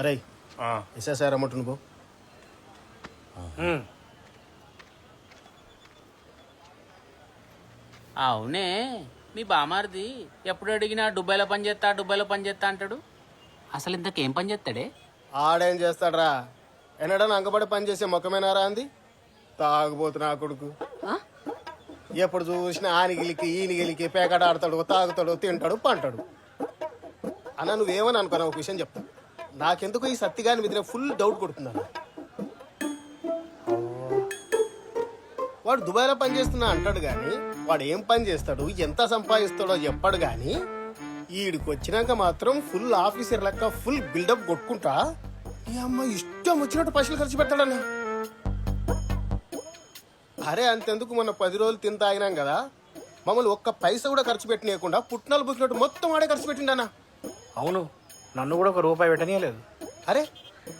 అరే ఎస్ఎస్ఆర్ అమ్మటను పో. అవునే మీ బామారిది ఎప్పుడు అడిగినా దుబాయ్లో పని చేస్తా దుబాయ్లో పని చేస్తా అంటాడు? అసలు ఇంతకేం పని చేస్తాడే? ఆడేం చేస్తాడ్రా? ఎన్నడన్నా అంగపడి పని చేసే ముఖమేనారా అంది? తాగుబోతు నా కొడుకు. ఎప్పుడు చూసినా ఆనిగిలికి ఈనిగిలికి పేకాట ఆడతాడు తాగుతాడు తింటాడు పంటాడు. అన్న నువ్వేమని అనుకున్నా ఒక విషయం చెప్తా. నాకెందుకు ఈ సత్తిగాని మీద ఫుల్ డౌట్ కొడుతున్నాను. వాడు దుబాయ్లో పని చేస్తున్నా అంటాడు కానీ వాడు ఏం పని చేస్తాడు ఎంత సంపాదిస్తాడో చెప్పాడు కానీ ఈడికి వచ్చినాక మాత్రం ఫుల్ ఆఫీసర్ లెక్క ఫుల్ బిల్డప్ కొట్టుకుంటా ఈ అమ్మ ఇష్టం వచ్చినట్టు పైసలు ఖర్చు పెట్టాడన్న అరే అంతెందుకు మొన్న పది రోజులు తిని తాగినాం కదా మమ్మల్ని ఒక్క పైసా కూడా ఖర్చు పెట్టనీయకుండా పుట్టినాలు పుట్టినట్టు మొత్తం ఆడే ఖర్చు పెట్టిండనా అవును. నన్ను కూడా ఒక రూపాయి పెట్టనీయలేదు. అరే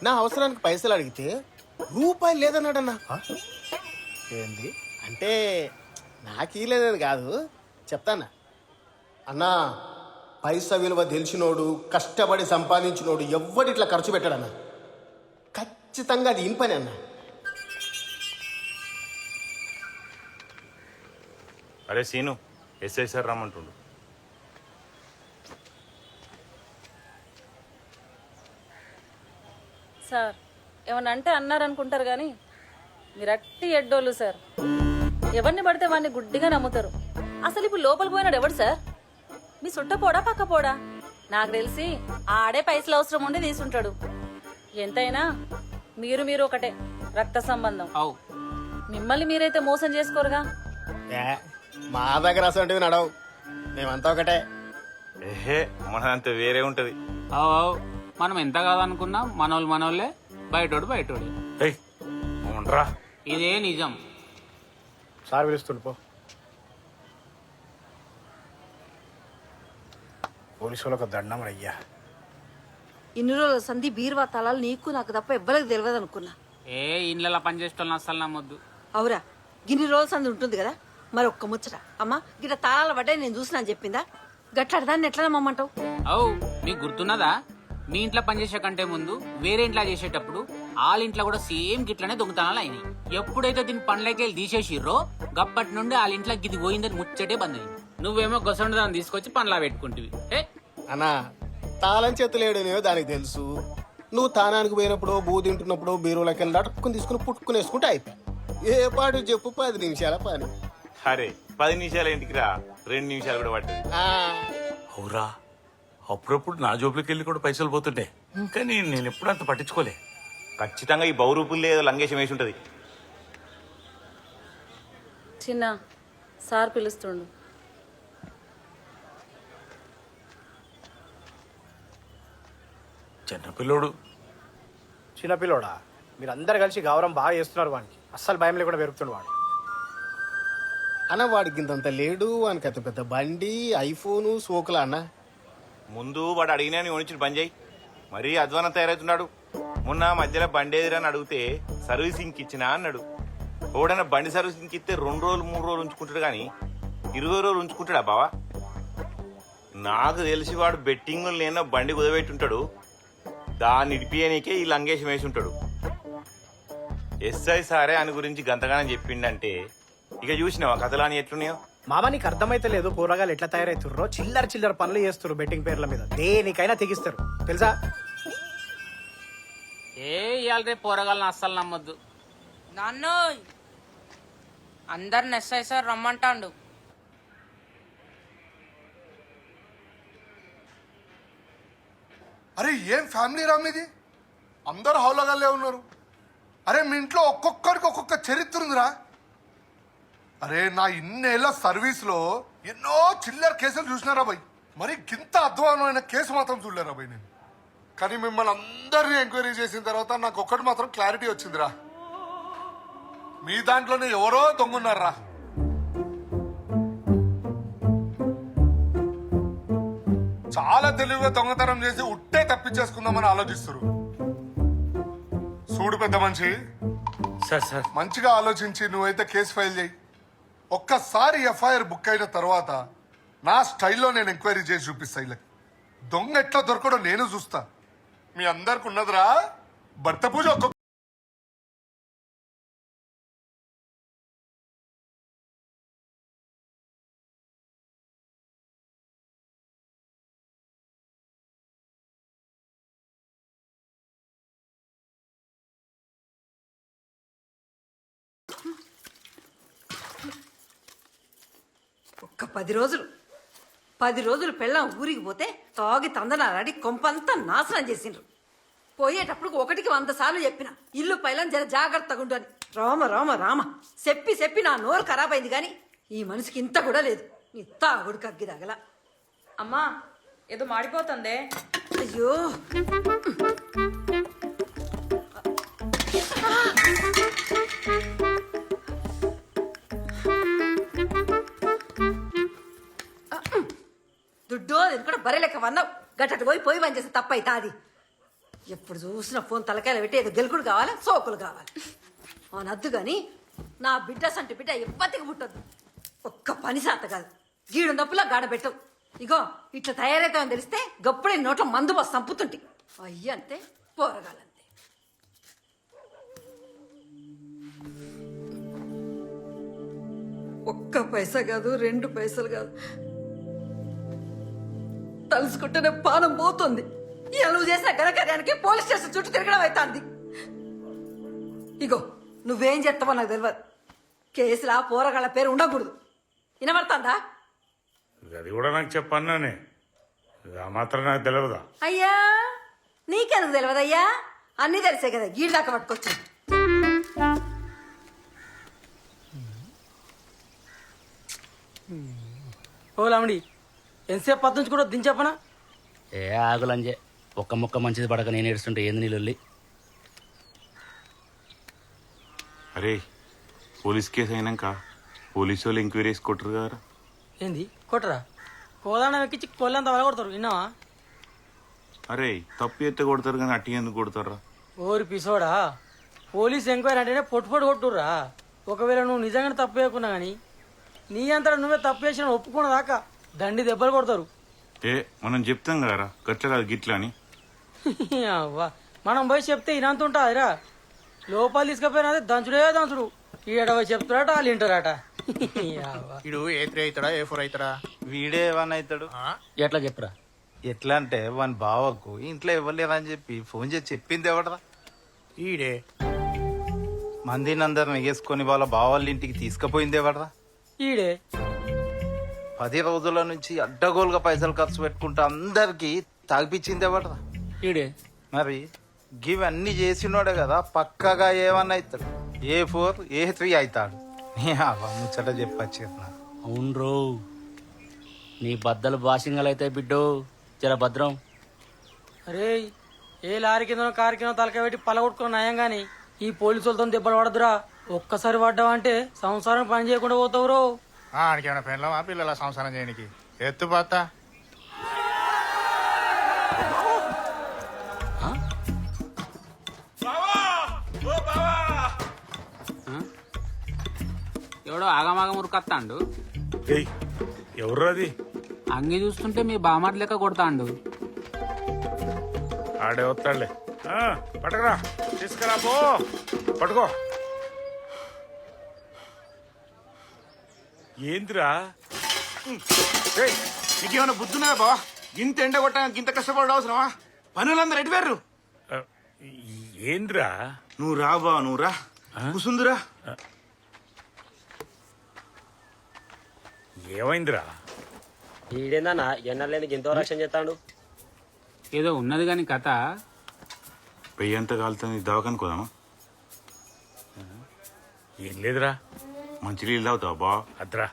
నా అవసరానికి పైసలు అడిగితే రూపాయి లేదన్నాడన్నా. ఏంది? అంటే నాకు లేదని కాదు. చెప్తానా? అన్నా పైసా విలువ తెలిసినోడు కష్టపడి సంపాదించినోడు ఎవ్వడి ఇట్లా ఖర్చు పెట్టాడన్నా. ఖచ్చితంగా అది ఇన్ పని అన్నా. అరే సీను ఎస్ఐ సార్ రమ్మంటుండు. సార్. ఏమన్నా అంటే అన్నారనుకుంటారు కానీ మీరు అట్టి ఎడ్డోళ్ళు సార్. ఎవరిని పడితే వాడిని గుడ్డిగా నమ్ముతారు. అసలు ఇప్పుడు లోపలికి పోయినాడు ఎవడు సార్? మీ సుట్ట పోడా పక్క పోడా? నాకు తెలిసి ఆడే పైసలు అవసరం ఉండి తీసుంటాడు. ఎంతైనా మీరు మీరు ఒకటే రక్త సంబంధం. మిమ్మల్ని మీరైతే మోసం చేసుకోరుగా? మా దగ్గర అసలు నడవు. మేమంతా ఒకటే. మనంత వేరే ఉంటది. అవు. మనం ఎంత కాదనుకున్నా మనోళ్ళు మనోళ్ళే బయటోడు బయటోడే. ఏయ్ అవునరా ఇదే నిజం. సార్ పిలుస్తుండు పో. పోలీసు వాళ్ళకు దండం అయ్యా ఇన్ని రోజుల సంధి బీరువా తలాలు నీకు నాకు తప్ప ఎవ్వరికి తెలియదు అనుకున్నా. ఏ ఇండ్లలో పని చేసేటోళ్ళని అస్సలు నమ్మొద్దు. అవురా గిన్ని రోజుల సంధి ఉంటుంది కదా మరి ఒక్క ముచ్చట. అమ్మా గిట్ట తాళాల పడ్డాయి నేను చూసినా అని చెప్పిందా? గట్లాడి దాన్ని ఎట్లా నమ్మంటావు అవు మీకు గుర్తున్నదా? మీ ఇంట్లో పనిచేసే కంటే ముందు వేరే ఇంట్లో చేసేటప్పుడు వాళ్ళ ఇంట్లో కూడా సేమ్ గిట్లనే దొంగతనాలు అయినాయి. ఎప్పుడైతే దీని పండ్లకి వెళ్ళి తీసేసిర్రో గప్పటి నుండి వాళ్ళ ఇంట్లో గిది పోయిందని ముచ్చటే బంద్ అయింది. నువ్వేమో గొసండి దాన్ని తీసుకొచ్చి పండ్లా పెట్టుకుంటివి. ఏ అన్నా తాళం చేతులేడనేవో దానికి తెలుసు. నువ్వు తానానికి పోయినప్పుడు బూ తింటున్నప్పుడు బీరువులకి వెళ్ళి అటుక్కుని తీసుకుని పుట్టుకుని వేసుకుంటే అయిపోయి ఏ పాటు చెప్పు పది నిమిషాల పని. అరే పది నిమిషాల ఇంటికి రా. రెండు నిమిషాలు కూడా పట్టదు. ఆ, అవురా అప్పుడప్పుడు నా జోబులకి వెళ్ళి కూడా పైసలు పోతుండే. కానీ నేను ఎప్పుడు అంత పట్టించుకోలే. ఖచ్చితంగా ఈ బౌరూపుల్లో ఏదో లంగేషం వేసి ఉంటది చిన్న సార్ పిలుస్తుండు. చిన్నపిల్లోడు చిన్నపిల్లోడా మీరు అందరు కలిసి గౌరవం బాగా చేస్తున్నారు వానికి. అస్సలు భయం లేకుండా పెరుగుతుండు వాడు. అన్న వాడికి ఇంతంత లేడు. వానికి అంత పెద్ద బండి ఐఫోను సోకులా అన్న? ముందు వాడు అడిగినా నీ ఒనిచ్చి చేయి. మరీ అధ్వానం తయారవుతున్నాడు. మొన్న మధ్యలో బండి అని అడిగితే సర్వీసింగ్ ఇచ్చినా అన్నాడు. ఓడైనా బండి సర్వీసింగ్కి ఇస్తే రెండు రోజులు మూడు రోజులు ఉంచుకుంటాడు కానీ ఇరవై రోజులు ఉంచుకుంటాడా బావా? నాకు తెలిసి వాడు బెట్టింగ్ లేనో బండి కుదబెట్టుంటాడు. దాన్ని ఇడిపియనీకే ఈ లంగేషం వేసి ఉంటాడు ఎస్ఐ సారే అని గురించి గంతగానం చెప్పిండంటే ఇక చూసినావా? కథలాని ఎట్లున్నాయో? మామ నీకు అర్థమైతే లేదు కూరగాయలు ఎట్లా తయారవుతుర్రో చిల్లర చిల్లర పనులు చేస్తారు బెట్టింగ్ పేర్ల మీద. దేనికైనా తెగిస్తారు. తెలుసా? ఏ ఇవాళ రేపు పోరగాళ్ళని అస్సలు నమ్మొద్దు. నాన్నోయ్! అందరిని ఎస్ఐ సార్ రమ్మంటాండు. అరే ఏం ఫ్యామిలీ రా మీది? అందరూ హౌలగాళ్ళే ఉన్నారు. అరే మీ ఇంట్లో ఒక్కొక్కరికి ఒక్కొక్క చరిత్ర ఉందిరా. అరే నా ఇన్నేళ్ళ సర్వీస్లో ఎన్నో చిల్లర కేసులు చూసినారా బాయ్? మరి గింత అధ్వానమైన కేసు మాత్రం చూడలేరా బాయ్ నేను? కానీ మిమ్మల్ని అందరినీ ఎంక్వైరీ చేసిన తర్వాత నాకు ఒక్కటి మాత్రం క్లారిటీ వచ్చిందిరా. మీ దాంట్లోనే ఎవరో దొంగన్నారా? చాలా తెలివిగా దొంగతనం చేసి ఉట్టే తప్పించేసుకుందామని ఆలోచిస్తారు చూడు పెద్ద మనిషి. Sir sir. మంచిగా ఆలోచించి నువ్వైతే కేసు ఫైల్ చేయి. ఒక్కసారి ఎఫ్ఐఆర్ బుక్ అయిన తర్వాత నా స్టైల్లో నేను ఎంక్వైరీ చేసి చూపిస్తా వీళ్ళకి దొంగ ఎట్లా దొరకడో నేను చూస్తా. మీ అందరికి ఉన్నదిరా భర్త పూజ ఒక్కొక్క ఒక్క పది రోజులు. పది రోజులు పెళ్ళాం ఊరికి పోతే తాగి తందనాలాడి కొంపంతా నాశనం చేసిండ్రు. పోయేటప్పుడు ఒకటికి వంద సార్లు చెప్పిన ఇల్లు పైలం జర జాగ్రత్తగా ఉండు అని. రామ రామ రామ. చెప్పి చెప్పి నా నోరు ఖరాబ్ అయింది కానీ ఈ మనిషికి ఇంత కూడా లేదు. నీ తాగుడు కగ్గి తగల. అమ్మా ఏదో మాడిపోతుందే. అయ్యో. దుడ్డు అది కూడా బరే లెక్క వన్నావు. గట్టటి పోయి పోయి పని చేస్తే తప్పైతే అది. ఎప్పుడు చూసిన ఫోన్ తలకాయలు పెట్టి ఏదో గెలుకుడు కావాలి సోకులు కావాలి. అనద్దు కానీ నా బిడ్డ సంటి బిడ్డ ఎప్పటికి పుట్టద్దు ఒక్క పని సాత కాదు. గీడు నొప్పులా గాడ పెట్టవు. ఇగో ఇట్లా తయారవుతామని తెలిస్తే గప్పుడే నోట్లో మందు బస్ సంపుతుంటి. అయ్యి అంతే పోరగాలంతే ఒక్క పైసా కాదు రెండు పైసలు కాదు. తలుసుకుంటేనే పానం పోతుంది. ఇలా నువ్వు చేసిన ఘనకార్యానికి పోలీస్ స్టేషన్ చుట్టూ తిరగడం అవుతుంది ఇగో నువ్వేం చేస్తావో నాకు తెలియదు కేసులా పోరగాళ్ళ పేరు ఉండకూడదు. వినబడుతుందా? అది కూడా నాకు చెప్పన్నానే ఆ మాత్రం నాకు తెలియదా అయ్యా నీకెందుకు తెలియదయ్యా అన్నీ తెలిసే కదా గీడి దాకా పట్టుకొచ్చు ఓ లామిడి ఎంతసేపు పత్తు నుంచి కూడా దించెప్పనా ఏ ఆగులంజే. ఒక్క ముక్క మంచిది పడక నేను ఏడుస్తుంటే ఏంది నీళ్ళు అరే పోలీస్ కేసు అయినాక పోలీసు వాళ్ళు ఎంక్వైరీ వేసి కొట్టరు కదా ఏంది? కొట్టరా? కోదాన ఎక్కించి కొల్లంత వలగొడతారు. విన్నావా? అరే తప్పు ఎత్తే కొడతారు కానీ అట్టి ఎందుకు కొడతారా ఓరి పిసోడా పోలీస్ ఎంక్వైరీ అంటేనే పొట్టు పొట్టు కొట్టుర్రా? ఒకవేళ నువ్వు నిజంగానే తప్పు చేయకున్నా కానీ నీ అంతటా నువ్వే తప్పు చేసిన ఒప్పుకున్న దాకా దండి దెబ్బలు కొడతారు. ఏ మనం చెప్తాం కదరా గట్ల కాదు గిట్ల అని. అవ్వా మనం పోయి చెప్తే ఇనంత ఉంటుందిరా. లోపల తీసుకుపోయినది దంచుడే దంచుడు. ఈడ పోయి చెప్తారట వాళ్ళు వింటారట. ఇడు ఏ త్రీ అవుతాడా ఏ ఫోర్ అవుతాడా వీడే వన్ అవుతాడు ఎట్లా చెప్పరా? ఎట్లా అంటే వాని బావకు ఇంట్లో ఇవ్వలేదని చెప్పి ఫోన్ చేసి చెప్పింది ఎవడరా? ఈడే. మందిని అందరిని ఎగేసుకొని వాళ్ళ బావాళ్ళ ఇంటికి తీసుకుపోయింది ఎవడరా? ఈడే. పది రోజుల నుంచి అడ్డగోలుగా పైసలు ఖర్చు పెట్టుకుంటా అందరికి తాగిపించింది ఎవడరా ఈడే. మరి గివన్నీ చేసినోడే కదా పక్కగా ఏమన్నా అవుతాడు ఏ ఫోర్ ఏ త్రీ అవుతాడు ముచ్చట చెప్పచ్చు అవును రో. నీ బద్దలు బాసింగలైతే బిడ్డో జర భద్రం. అరే ఏ లారీ కింద కారు కింద తలకాయ పెట్టి పలగొట్టుకున్న నయం గాని ఈ పోలీసులతో దెబ్బలు పడదురా. ఒక్కసారి పడ్డావంటే సంసారం పని చేయకుండా పోతావురో ఆడికేమైనా పెళ్ళమా పిల్లల సంసారం చేయడానికి ఎత్తు పోతా. ఎవడో ఆగమాగం ఉరుకత్తాండు. ఏయ్ ఎవరు అది? అంగి చూస్తుంటే మీ బామార్ లెక్క కొడతాండు. ఆడే వస్తాడులే. ఆ, పట్టుకురా. తీసుకురా పో. పట్టుకో. ఏందిరా? ఏయ్, నీకేమైనా బుద్ధున్నదా బావా? ఇంత ఎండ కొట్టడానికి ఇంత కష్టపడ అవసరమా పనులందరూ ఎటువేర్రు ఏందిరా? నువ్వు రా బావ నువ్వు రా. కూసుందిరా. ఏమైందిరా? ఈడేందన్నా ఎన్నలేని ఎంతో రక్షణ చేస్తాడు? ఏదో ఉన్నది కాని కథ. పెయ్యి అంత కాలుతుంది దవాఖానికి పోదామా? ఏం లేదురా. మంచి నీళ్ళు తాగుతావా బావా అద్రా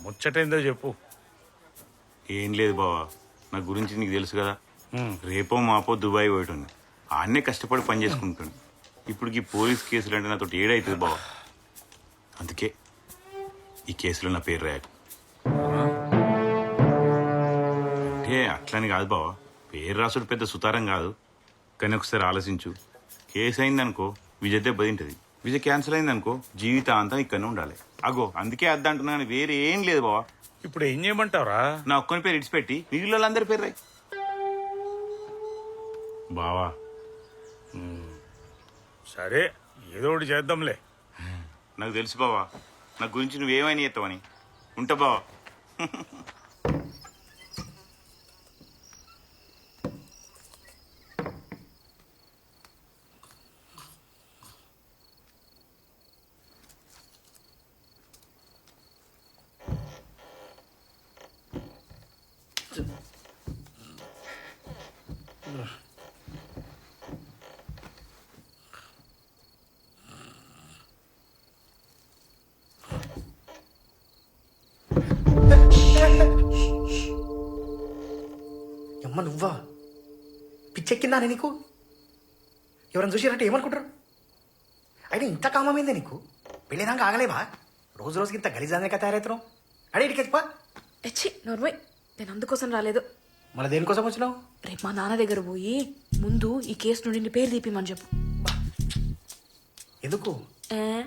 ముచ్చటేందో చెప్పు. ఏం లేదు బావా. నా గురించి నీకు తెలుసు కదా. రేపో మాపో దుబాయ్ పోయేటోని ఆడనే కష్టపడి పని చేసుకుంటాను ఇప్పుడు ఈ పోలీస్ కేసులు అంటే నాతో ఏడైతుంది బావా. అందుకే ఈ కేసులో నా పేరు రాయకు అంటే అట్లని కాదు బావా. పేరు రాసుడు పెద్ద సుతారం కాదు. కానీ ఒకసారి ఆలోచించు. కేసు అయిందనుకో విజయ్ దెబ్బతింటది. విజయ్ క్యాన్సిల్ అయిందనుకో జీవితాంతం ఇక్కడనే ఉండాలి. అగో అందుకే అద్దంటున్నా కానీ వేరే ఏం లేదు బావా. ఇప్పుడు ఏం చేయమంటావురా? నా ఒక్కని పేరు ఇడిచిపెట్టి మిగిలిన వాళ్ళందరి పేరు రాయి బావా. సరే ఏదో ఒకటి చేద్దాంలే. నాకు తెలుసు బావా నా గురించి నువ్వేమైనా చేస్తావని. ఉంటా బావా. పిచ్చెక్కిందా అని నీకు? ఎవరైనా చూసిరంటే ఏమనుకుంటారు? అయినా ఇంత కామమైందే నీకు? పెళ్ళేదాకా ఆగలేవా? రోజు రోజుకి ఇంత గలీజానిక తయారవుతున్నావు? అడే ఇటుకి చెప్పా ఎచ్చి నోర్మయ్ నేను అందుకోసం రాలేదు. మళ్ళీ దేనికోసం వచ్చినావు? రేపు మా నాన్న దగ్గర పోయి ముందు ఈ కేసు నుండి నీ పేరు తీపిమని చెప్పు. ఎందుకు? ఏ?